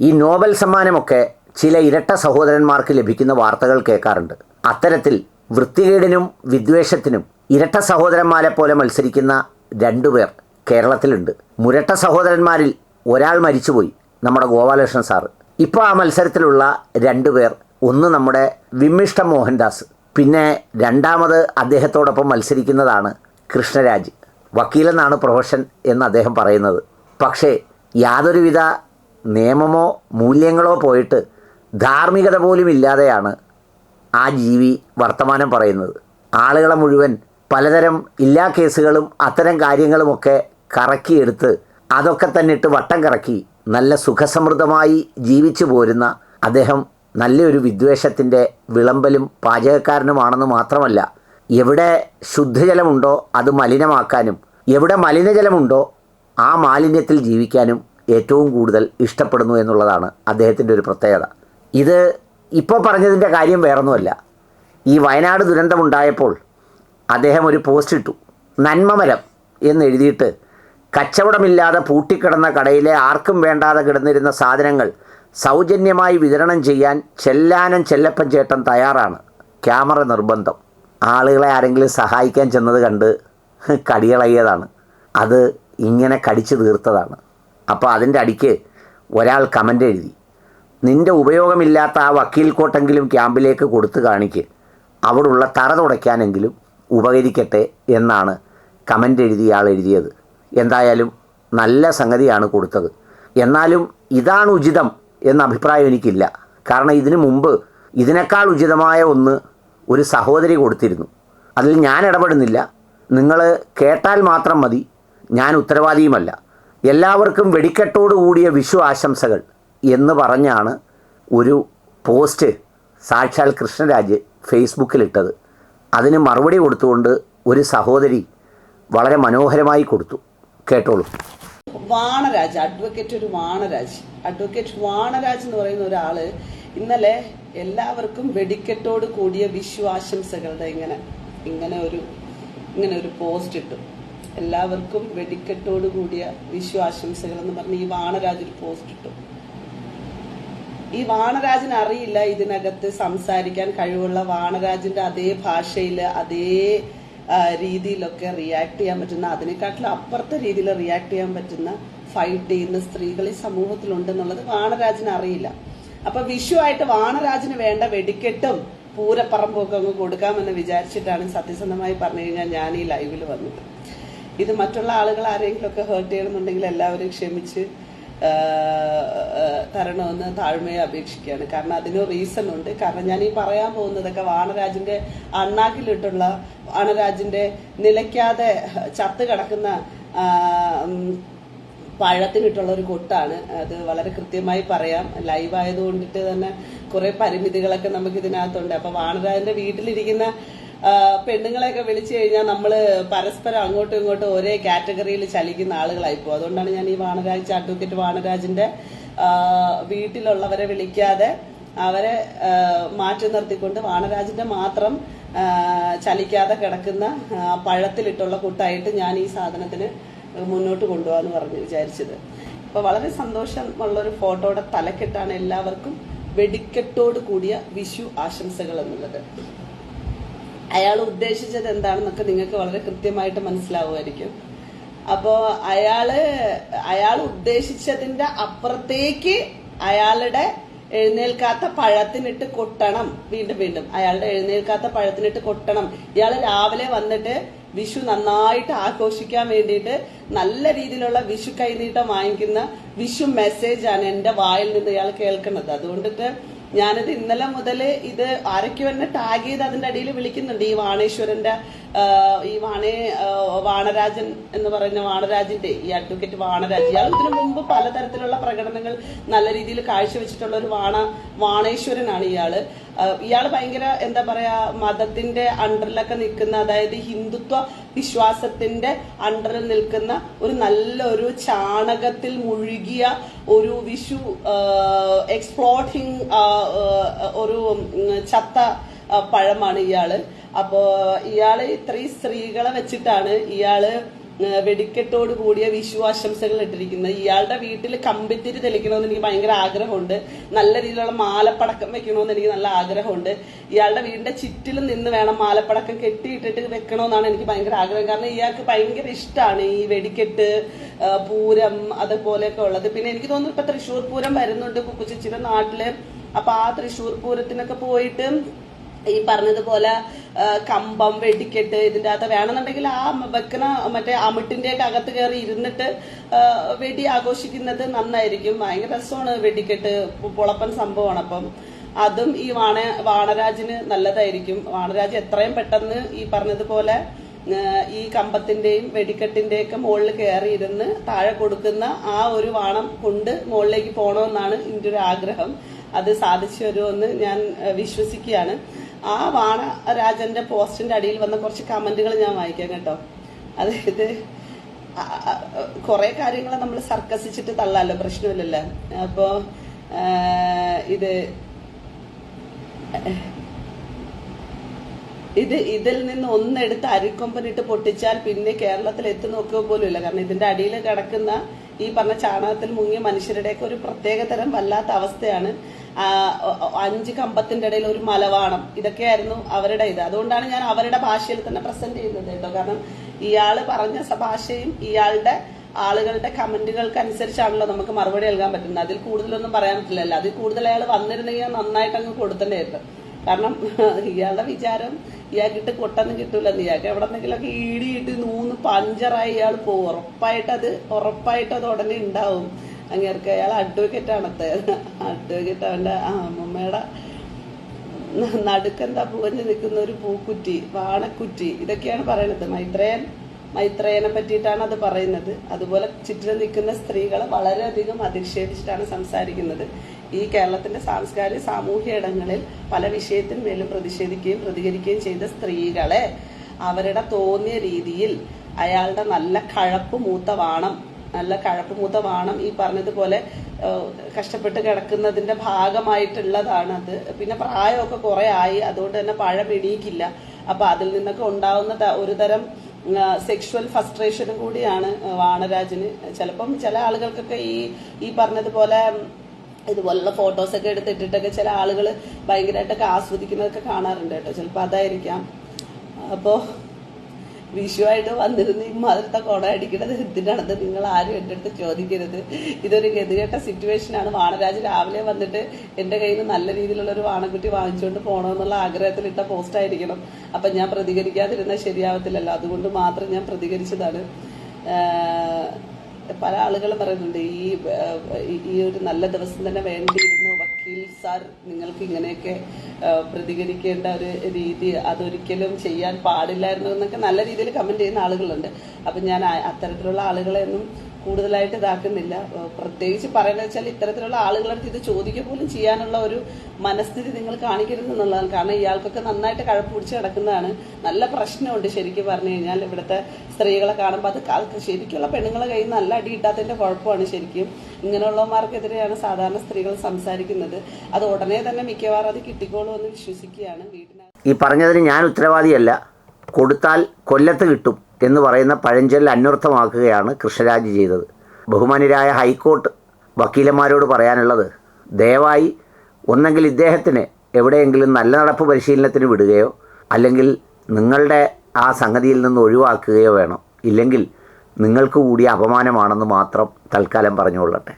ഈ നോബൽ സമ്മാനമൊക്കെ ചില ഇരട്ട സഹോദരന്മാർക്ക് ലഭിക്കുന്ന വാർത്തകൾ കേൾക്കാറുണ്ട്. അത്തരത്തിൽ വൃത്തികേടിനും വിദ്വേഷത്തിനും ഇരട്ട സഹോദരന്മാരെ പോലെ മത്സരിക്കുന്ന രണ്ടുപേർ കേരളത്തിലുണ്ട്. മുരട്ട സഹോദരന്മാരിൽ ഒരാൾ മരിച്ചുപോയി നമ്മുടെ ഗോപാലകൃഷ്ണൻ സാറ് ഇപ്പോൾ ആ മത്സരത്തിലുള്ള രണ്ടുപേർ ഒന്ന് നമ്മുടെ വിമ്മിഷ്ട മോഹൻദാസ് പിന്നെ രണ്ടാമത് അദ്ദേഹത്തോടൊപ്പം മത്സരിക്കുന്നതാണ് കൃഷ്ണരാജ്. വക്കീലെന്നാണ് പ്രൊഫഷൻ എന്ന് അദ്ദേഹം പറയുന്നത്. പക്ഷേ യാതൊരുവിധ നിയമമോ മൂല്യങ്ങളോ പോയിട്ട് ധാർമ്മികത പോലും ഇല്ലാതെയാണ് ആ ജീവി വർത്തമാനം പറയുന്നത്. ആളുകളെ മുഴുവൻ പലതരം ഇല്ലാ കേസുകളും അത്തരം കാര്യങ്ങളുമൊക്കെ കറക്കിയെടുത്ത് അതൊക്കെ തന്നെ ഇട്ട് വട്ടം കറക്കി നല്ല സുഖസമൃദ്ധമായി ജീവിച്ചു പോരുന്ന അദ്ദേഹം നല്ലൊരു വിദ്വേഷത്തിന്റെ വിളമ്പലും പാചകക്കാരനുമാണെന്ന് മാത്രമല്ല എവിടെ ശുദ്ധജലമുണ്ടോ അത് മലിനമാക്കാനും എവിടെ മലിനജലമുണ്ടോ ആ മാലിന്യത്തിൽ ജീവിക്കാനും ഏറ്റവും കൂടുതൽ ഇഷ്ടപ്പെടുന്നു എന്നുള്ളതാണ് അദ്ദേഹത്തിന്റെ ഒരു പ്രത്യേകത. ഇത് ഇപ്പോൾ പറഞ്ഞതിന്റെ കാര്യം വേറൊന്നുമല്ല. ഈ വയനാട് ദുരന്തമുണ്ടായപ്പോൾ അദ്ദേഹം ഒരു പോസ്റ്റ് ഇട്ടു. നന്മമരം എന്നെഴുതിയിട്ട് കച്ചവടമില്ലാതെ പൂട്ടിക്കിടന്ന കടയിലെ ആർക്കും വേണ്ടാതെ കിടന്നിരുന്ന സാധനങ്ങൾ സൗജന്യമായി വിതരണം ചെയ്യാൻ ചെല്ലാനം ചെല്ലപ്പൻ ചേട്ടൻ തയ്യാറാണ്. ക്യാമറ നിർബന്ധം. ആളുകളെ ആരെങ്കിലും സഹായിക്കാൻ ചെന്നത് കണ്ട് കടികളയ്യതാണ് അത് ഇങ്ങനെ കടിച്ചു തീർത്തതാണ്. അപ്പോൾ അതിന്റെ അടിക്ക് ഒരാൾ കമന്റ് എഴുതി. നിന്റെ ഉപയോഗമില്ലാത്ത ആ വക്കീൽ കോട്ടെങ്കിലും ക്യാമ്പിലേക്ക് കൊടുത്തു കാണിക്ക്. അവിടുള്ള തറ തുടയ്ക്കാനെങ്കിലും ഉപകരിക്കട്ടെ എന്നാണ് കമന്റ് എഴുതിയ ആൾ എഴുതിയത്. എന്തായാലും നല്ല സംഗതിയാണ് കൊടുത്തത്. എന്നാലും ഇതാണ് ഉചിതം എന്ന അഭിപ്രായം എനിക്കില്ല. കാരണം ഇതിനു മുമ്പ് ഇതിനേക്കാൾ ഉചിതമായ ഒന്ന് ഒരു സഹോദരി കൊടുത്തിരുന്നു. അതിൽ ഞാൻ ഇടപെടുന്നില്ല. നിങ്ങൾ കേട്ടാൽ മാത്രം മതി. ഞാൻ ഉത്തരവാദിയുമല്ല. എല്ലാവർക്കും വെടിക്കെട്ടോട് കൂടിയ വിഷു ആശംസകൾ എന്ന് പറഞ്ഞാണ് ഒരു പോസ്റ്റ് സാക്ഷാൽ കൃഷ്ണരാജ് ഫേസ്ബുക്കിലിട്ടത്. അതിന് മറുപടി കൊടുത്തുകൊണ്ട് ഒരു സഹോദരി വളരെ മനോഹരമായി കൊടുത്തു. കേട്ടോളൂ. വാണരാജ് അഡ്വക്കേറ്റ് ഒരു വാണരാജ്. അഡ്വക്കേറ്റ് വാണരാജ് എന്ന് പറയുന്ന ഒരാൾ ഇന്നലെ എല്ലാവർക്കും വെടിക്കെട്ടോട് കൂടിയ വിശ്വാശംസകളുടെ ഇങ്ങനെ ഇങ്ങനെ ഒരു ഇങ്ങനെ ഒരു പോസ്റ്റ് ഇട്ടു. എല്ലാവർക്കും വെടിക്കെട്ടോട് കൂടിയ വിഷു ആശംസകൾ എന്ന് പറഞ്ഞ് ഈ വാണരാജ് ഒരു പോസ്റ്റ് ഇട്ടു. ഈ വാണരാജൻ അറിയില്ല ഇതിനകത്ത് സംസാരിക്കാൻ കഴിവുള്ള വാണരാജിന്റെ അതേ ഭാഷയിൽ അതേ രീതിയിലൊക്കെ റിയാക്ട് ചെയ്യാൻ പറ്റുന്ന അതിനെക്കാട്ടിലും അപ്പുറത്തെ രീതിയിൽ റിയാക്ട് ചെയ്യാൻ പറ്റുന്ന ഫൈറ്റ് ചെയ്യുന്ന സ്ത്രീകൾ ഈ സമൂഹത്തിലുണ്ടെന്നുള്ളത് വാണരാജൻ അറിയില്ല. അപ്പൊ വിഷു ആയിട്ട് വാണരാജിന് വേണ്ട വെടിക്കെട്ടും പൂരപ്പറമ്പൊക്കെ അങ്ങ് കൊടുക്കാമെന്ന് വിചാരിച്ചിട്ടാണ് സത്യസന്ധമായി പറഞ്ഞു കഴിഞ്ഞാൽ ഞാൻ ഈ ലൈവിൽ വന്നത്. ഇത് മറ്റുള്ള ആളുകൾ ആരെങ്കിലും ഒക്കെ ഹേർട്ട് ചെയ്യണമെന്നുണ്ടെങ്കിൽ എല്ലാവരും ക്ഷമിച്ച് തരണമെന്ന് താഴ്മയെ അപേക്ഷിക്കുകയാണ്. കാരണം അതിന് റീസൺ ഉണ്ട്. കാരണം ഞാൻ ഈ പറയാൻ പോകുന്നതൊക്കെ വാണരാജിന്റെ അണ്ണാക്കിലിട്ടുള്ള വാണരാജിന്റെ നിലയ്ക്കാതെ ചത്ത് കിടക്കുന്ന പഴത്തിനിട്ടുള്ള ഒരു കൊട്ടാണ്. അത് വളരെ കൃത്യമായി പറയാം. ലൈവ് ആയതുകൊണ്ടിട്ട് തന്നെ കുറെ പരിമിതികളൊക്കെ നമുക്ക് ഇതിനകത്തുണ്ട് അപ്പൊ വാണരാജന്റെ വീട്ടിലിരിക്കുന്ന പെണ്ണുങ്ങളെയൊക്കെ വിളിച്ചു കഴിഞ്ഞാൽ നമ്മൾ പരസ്പരം അങ്ങോട്ടും ഇങ്ങോട്ടും ഒരേ കാറ്റഗറിയിൽ ചലിക്കുന്ന ആളുകളായിപ്പോ അതുകൊണ്ടാണ് ഞാൻ ഈ വാണരാജ് അഡ്വക്കേറ്റ് വാണരാജിന്റെ വീട്ടിലുള്ളവരെ വിളിക്കാതെ അവരെ മാറ്റി നിർത്തിക്കൊണ്ട് വാണരാജിന്റെ മാത്രം ചലിക്കാതെ കിടക്കുന്ന പഴത്തിലിട്ടുള്ള കുട്ടായിട്ട് ഞാൻ ഈ സാധനത്തിന് മുന്നോട്ട് കൊണ്ടുപോകാന്ന് പറഞ്ഞ് വിചാരിച്ചത്. അപ്പൊ വളരെ സന്തോഷമുള്ള ഒരു ഫോട്ടോയുടെ തലക്കെട്ടാണ് എല്ലാവർക്കും വെടിക്കെട്ടോട് കൂടിയ വിഷു ആശംസകൾ എന്നുള്ളത്. അയാൾ ഉദ്ദേശിച്ചത് എന്താണെന്നൊക്കെ നിങ്ങൾക്ക് വളരെ കൃത്യമായിട്ട് മനസ്സിലാവുമായിരിക്കും. അപ്പോ അയാൾ അയാൾ ഉദ്ദേശിച്ചതിന്റെ അപ്പുറത്തേക്ക് അയാളുടെ എഴുന്നേൽക്കാത്ത പഴത്തിനിട്ട് കൊട്ടണം. വീണ്ടും വീണ്ടും അയാളുടെ എഴുന്നേൽക്കാത്ത പഴത്തിനിട്ട് കൊട്ടണം. ഇയാൾ രാവിലെ വന്നിട്ട് വിഷു നന്നായിട്ട് ആഘോഷിക്കാൻ വേണ്ടിയിട്ട് നല്ല രീതിയിലുള്ള വിഷു കൈനീട്ടം വാങ്ങിക്കുന്ന വിഷു മെസ്സേജ് ആണ് എന്റെ വായിൽ നിന്ന് ഇയാൾ കേൾക്കുന്നത്. അതുകൊണ്ടിട്ട് ഞാനിത് ഇന്നലെ മുതൽ ഇത് ആരൊക്കെ എന്നെ ടാഗ് ചെയ്ത് അതിന്റെ അടിയിൽ വിളിക്കുന്നുണ്ട്. ഈ വാണേശ്വരന്റെ ഈ വാണേ വാണരാജൻ എന്ന് പറയുന്ന വാണരാജിന്റെ ഈ അഡ്വക്കേറ്റ് വാണരാജ് ഇയാൾ ഇതിനു മുമ്പ് പലതരത്തിലുള്ള പ്രകടനങ്ങൾ നല്ല രീതിയിൽ കാഴ്ചവെച്ചിട്ടുള്ള ഒരു വാണ വാണേശ്വരനാണ് ഇയാൾ. ആ, ഇയാൾ ഭയങ്കര എന്താ പറയാ മതത്തിന്റെ അണ്ടറിലൊക്കെ നിൽക്കുന്ന അതായത് ഹിന്ദുത്വ വിശ്വാസത്തിന്റെ അണ്ടറിൽ നിൽക്കുന്ന ഒരു നല്ല ഒരു ചാണകത്തിൽ മുഴുകിയ ഒരു വിഷു എക്സ്പ്ലോട്ടിങ് ഒരു ചത്ത പഴമാണ് ഇയാൾ. അപ്പോ ഇയാൾ ഇത്രയും സ്ത്രീകളെ വെച്ചിട്ടാണ് ഇയാൾ വെടിക്കെട്ടോട് കൂടിയ വിഷു ആശംസകൾ ഇട്ടിരിക്കുന്നത് ഇയാളുടെ വീട്ടിൽ കമ്പിത്തിരി തെളിക്കണമെന്ന് എനിക്ക് ഭയങ്കര ആഗ്രഹമുണ്ട്. നല്ല രീതിയിലുള്ള മാലപ്പടക്കം വെക്കണമെന്ന് എനിക്ക് നല്ല ആഗ്രഹമുണ്ട്. ഇയാളുടെ വീടിന്റെ ചുറ്റിലും നിന്ന് വേണം മാലപ്പടക്കം കെട്ടിയിട്ടിട്ട് വെക്കണമെന്നാണ് എനിക്ക് ഭയങ്കര ആഗ്രഹം. കാരണം ഇയാൾക്ക് ഭയങ്കര ഇഷ്ടമാണ് ഈ വെടിക്കെട്ട് പൂരം അതുപോലെയൊക്കെ ഉള്ളത്. പിന്നെ എനിക്ക് തോന്നുന്നു ഇപ്പൊ തൃശ്ശൂർ പൂരം വരുന്നുണ്ട് കുക്കുച്ചിച്ചിയുടെ നാട്ടിൽ. അപ്പൊ ആ തൃശ്ശൂർ പൂരത്തിനൊക്കെ പോയിട്ട് ഈ പറഞ്ഞതുപോലെ കമ്പം വെടിക്കെട്ട് ഇതിന്റെ അകത്ത് വേണമെന്നുണ്ടെങ്കിൽ ആ വെക്കണ മറ്റേ അമിട്ടിന്റെ ഒക്കെ അകത്ത് കയറി ഇരുന്നിട്ട് വെടി ആഘോഷിക്കുന്നത് നന്നായിരിക്കും. ഭയങ്കര രസമാണ് വെടിക്കെട്ട് പൊളപ്പൻ സംഭവമാണ്. അപ്പം അതും ഈ വാണ വാണരാജിന് നല്ലതായിരിക്കും. വാണരാജ് എത്രയും പെട്ടെന്ന് ഈ പറഞ്ഞതുപോലെ ഈ കമ്പത്തിന്റെയും വെടിക്കെട്ടിന്റെയും ഒക്കെ മുകളിൽ കയറി ഇരുന്ന് താഴെ കൊടുക്കുന്ന ആ ഒരു വാണം കൊണ്ട് മുകളിലേക്ക് പോകണമെന്നാണ് എന്റെ ഒരു ആഗ്രഹം അത് സാധിച്ചു വരുമെന്ന് ഞാൻ വിശ്വസിക്കുകയാണ്. ആ വാണരാജന്റെ പോസ്റ്റിന്റെ അടിയിൽ വന്ന കുറച്ച് കമന്റുകൾ ഞാൻ വായിക്കാം കേട്ടോ. അതായത് കുറെ കാര്യങ്ങൾ നമ്മൾ സർക്കസിച്ചിട്ട് തള്ളാലോ പ്രശ്നമില്ലല്ലോ. അപ്പോ ഇത് ഇത് ഇതിൽ നിന്ന് ഒന്നെടുത്ത് അരിക്കൊമ്പനിട്ട് പൊട്ടിച്ചാൽ പിന്നെ കേരളത്തിൽ എത്തി നോക്കുക പോലും ഇല്ല കാരണം ഇതിന്റെ അടിയിൽ കിടക്കുന്ന ഈ പറഞ്ഞ ചാണകത്തിൽ മുങ്ങിയ മനുഷ്യരുടെയൊക്കെ ഒരു പ്രത്യേക തരം വല്ലാത്ത അവസ്ഥയാണ്. അഞ്ച് കമ്പത്തിന്റെ ഇടയിൽ ഒരു മലവാണം. ഇതൊക്കെയായിരുന്നു അവരുടെ ഇത്. അതുകൊണ്ടാണ് ഞാൻ അവരുടെ ഭാഷയിൽ തന്നെ പ്രസന്റ് ചെയ്യുന്നത് കേട്ടോ. കാരണം ഇയാൾ പറഞ്ഞ ഭാഷയും ഇയാളുടെ ആളുകളുടെ കമന്റുകൾക്ക് അനുസരിച്ചാണല്ലോ നമുക്ക് മറുപടി നൽകാൻ പറ്റുന്നത്. അതിൽ കൂടുതലൊന്നും പറയാൻ പറ്റില്ലല്ലോ. അതിൽ കൂടുതൽ അയാൾ വന്നിരുന്നെങ്കിൽ നന്നായിട്ട് അങ്ങ് കൊടുത്തണ്ടായിരുന്നു കാരണം ഇയാളുടെ വിചാരം ഇയാൾക്കിട്ട് കൊട്ടൊന്നും കിട്ടൂലെന്ന് ഇയാൾക്ക്. എവിടെന്നെങ്കിലൊക്കെ ഈടിയിട്ട് നൂന്ന് പഞ്ചറായി ഇയാൾ പോകും ഉറപ്പായിട്ട് അത് ഉടനെ ഉണ്ടാവും അങ്ങേർക്ക് അയാൾ അഡ്വക്കേറ്റ് ആണത്തെ അഡ്വക്കേറ്റ് അവന്റെ ആ അമ്മമ്മയുടെ നടുക്കെന്താ പൂവഞ്ഞ് നിൽക്കുന്ന ഒരു പൂക്കുറ്റി വാണക്കുറ്റി ഇതൊക്കെയാണ് പറയണത്. മൈത്രേയൻ മൈത്രേയനെ പറ്റിയിട്ടാണ് അത് പറയുന്നത്. അതുപോലെ ചുറ്റിലും നിൽക്കുന്ന സ്ത്രീകളെ വളരെയധികം അധിക്ഷേപിച്ചിട്ടാണ് സംസാരിക്കുന്നത്. ഈ കേരളത്തിന്റെ സാംസ്കാരിക സാമൂഹ്യ ഇടങ്ങളിൽ പല വിഷയത്തിന്മേലും പ്രതിഷേധിക്കുകയും പ്രതികരിക്കുകയും ചെയ്ത സ്ത്രീകളെ അവരുടെ തോന്നിയ രീതിയിൽ അയാളുടെ നല്ല കഴപ്പ് മൂത്ത വാണം നല്ല കഴപ്പ് മൂത്ത വാണം ഈ പറഞ്ഞതുപോലെ കഷ്ടപ്പെട്ട് കിടക്കുന്നതിന്റെ ഭാഗമായിട്ടുള്ളതാണ് അത്. പിന്നെ പ്രായമൊക്കെ കുറെ ആയി അതുകൊണ്ട് തന്നെ പഴം എണീക്കില്ല അപ്പൊ അതിൽ നിന്നൊക്കെ ഉണ്ടാവുന്ന ഒരുതരം ഒരു തരം സെക്ഷുവൽ ഫസ്ട്രേഷനും കൂടിയാണ് വാണരാജന്. ചിലപ്പം ചില ആളുകൾക്കൊക്കെ ഈ ഈ പറഞ്ഞതുപോലെ ഇതുപോലുള്ള ഫോട്ടോസൊക്കെ എടുത്തിട്ടിട്ടൊക്കെ ചില ആളുകൾ ഭയങ്കരമായിട്ടൊക്കെ ആസ്വദിക്കുന്നതൊക്കെ കാണാറുണ്ട് കേട്ടോ. ചിലപ്പോൾ അതായിരിക്കാം. അപ്പോൾ വിഷുവായിട്ട് വന്നിരുന്ന് ഈ മധുരത്തെ കുട അടിക്കുന്നത് എന്തിനാണെന്ന് നിങ്ങൾ ആരും എന്റെ അടുത്ത് ചോദിക്കരുത്. ഇതൊരു ഗതികെട്ട സിറ്റുവേഷനാണ് വാണരാജ് രാവിലെ വന്നിട്ട് എന്റെ കയ്യിൽ നിന്ന് നല്ല രീതിയിലുള്ള ഒരു വാണക്കുട്ടി വാങ്ങിച്ചുകൊണ്ട് പോകണമെന്നുള്ള ആഗ്രഹത്തിലിട്ട പോസ്റ്റ് ആയിരിക്കണം. അപ്പം ഞാൻ പ്രതികരിക്കാതിരുന്നാൽ ശരിയാവത്തില്ലല്ലോ. അതുകൊണ്ട് മാത്രം ഞാൻ പ്രതികരിച്ചതാണ്. പല ആളുകളും പറയുന്നുണ്ട് ഈ ഈ- ഒരു നല്ല ദിവസം തന്നെ വേണ്ടിയിരുന്നു വക്കീൽ സാർ നിങ്ങൾക്ക് ഇങ്ങനെയൊക്കെ പ്രതികരിക്കേണ്ട ഒരു രീതി അതൊരിക്കലും ചെയ്യാൻ പാടില്ലായിരുന്നു എന്നൊക്കെ നല്ല രീതിയിൽ കമന്റ് ചെയ്യുന്ന ആളുകളുണ്ട്. അപ്പം ഞാൻ അത്തരത്തിലുള്ള ആളുകളെ ഒന്നും കൂടുതലായിട്ട് ഇതാക്കുന്നില്ല. പ്രത്യേകിച്ച് പറയുന്നത് വെച്ചാൽ ഇത്തരത്തിലുള്ള ആളുകളടുത്ത് ഇത് ചോദിക്കുക പോലും ചെയ്യാനുള്ള ഒരു മനസ്ഥിതി നിങ്ങൾ കാണിക്കരുത് എന്നുള്ളതാണ്. കാരണം ഇയാൾക്കൊക്കെ നന്നായിട്ട് കഴപ്പ് പിടിച്ച് കിടക്കുന്നതാണ്. നല്ല പ്രശ്നമുണ്ട് ശരിക്കും പറഞ്ഞു കഴിഞ്ഞാൽ ഇവിടുത്തെ സ്ത്രീകളെ കാണുമ്പോൾ. അത് ശരിക്കുള്ള പെണ്ണുങ്ങളെ കയ്യിൽ നല്ല അടി കിട്ടാത്തതിന്റെ കുഴപ്പമാണ് ശരിക്കും. ഇങ്ങനെയുള്ളവന്മാർക്കെതിരെയാണ് സാധാരണ സ്ത്രീകൾ സംസാരിക്കുന്നത്. അത് ഉടനെ തന്നെ മിക്കവാറും അത് കിട്ടിക്കോളൂ എന്ന് വിശ്വസിക്കുകയാണ് വീട്ടിനകത്ത്. ഈ പറഞ്ഞതിന് ഞാൻ ഉത്തരവാദിയല്ല. കൊടുത്താൽ കൊല്ലത്ത് കിട്ടും. എന്ന് പറയുന്ന പഴഞ്ചൊല്ല് അന്വർത്ഥമാക്കുകയാണ് കൃഷ്ണരാജ് ചെയ്തത്. ബഹുമാനിരായ ഹൈക്കോർട്ട് വക്കീലന്മാരോട് പറയാനുള്ളത് ദയവായി ഒന്നെങ്കിൽ ഇദ്ദേഹത്തിന് എവിടെയെങ്കിലും നല്ല നടപ്പ് പരിശീലനത്തിന് വിടുകയോ അല്ലെങ്കിൽ നിങ്ങളുടെ ആ സംഗതിയിൽ നിന്ന് ഒഴിവാക്കുകയോ വേണം. ഇല്ലെങ്കിൽ നിങ്ങൾക്ക് കൂടി അപമാനമാണെന്ന് മാത്രം തൽക്കാലം പറഞ്ഞുകൊള്ളട്ടെ.